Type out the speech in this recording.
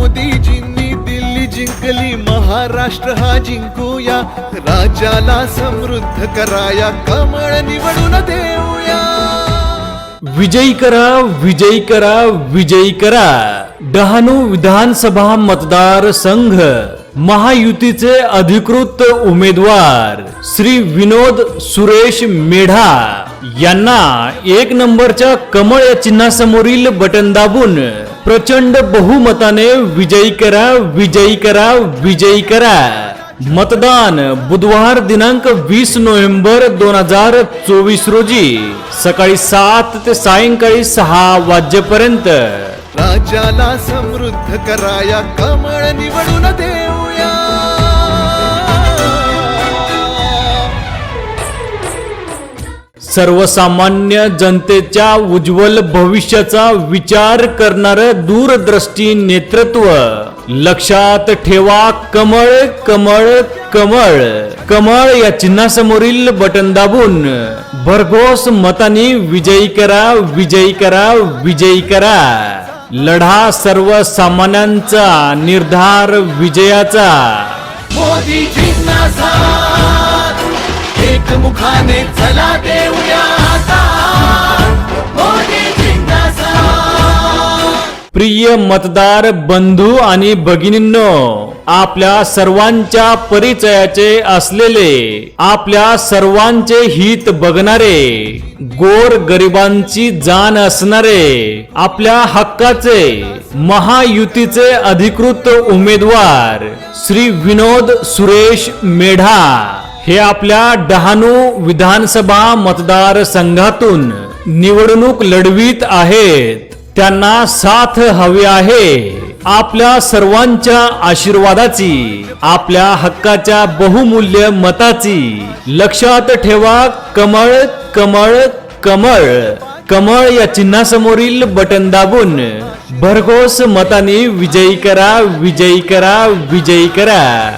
मोदीजींनी दिल्ली जिंकली महाराष्ट्र हा जिंकूया. राज्याला समृद्ध कराया कमळ निवडून देऊया. विजयी करा विजयी करा विजयी करा. डहाणू विधानसभा मतदार संघ महायुतीचे अधिकृत उमेदवार श्री विनोद सुरेश मेढा. यांना एक नंबरच्या कमळ या चिन्हासमोरील बटन दाबून प्रचंड बहुमताने विजयी करा विजयी करा विजयी करा. मतदान बुधवार दिनांक वीस नोव्हेंबर दोन हजार चोवीस रोजी सकाळी सात ते सायंकाळी सहा वाजेपर्यंत. राज्याला समृद्ध कराया कमळ निवडून देऊ. सर्वसामान्य जनतेच्या उज्ज्वल भविष्याचा विचार करणार दूरदृष्टी नेतृत्व. लक्षात ठेवा कमळ कमळ कमळ. कमळ या चिन्हासमोरील बटन दाबून भरघोस मताने विजयी करा विजयी करा विजयी करा. लढा सर्वसामान्यांचा निर्धार विजयाचा. मोदी एक मुखाने चला दे. प्रिय मतदार बंधू आणि भगिनींनो आपल्या सर्वांच्या परिचयाचे असलेले आपल्या सर्वांचे हित बघणारे गोर गरिबांची जाण असणारे आपल्या हक्काचे महायुतीचे अधिकृत उमेदवार श्री विनोद सुरेश मेढा हे आपल्या डहाणू विधानसभा मतदारसंघातून निवडणूक लढवीत आहेत. त्यांना साथ हवी आहे. आपल्या सर्वांच्या आशीर्वादाची आपल्या हक्काच्या बहुमूल्य मताची. लक्षात ठेवा कमळ कमळ कमळ. कमळ या चिन्हासमोरील बटन दाबून भरघोस मताने विजयी करा विजयी करा विजयी करा.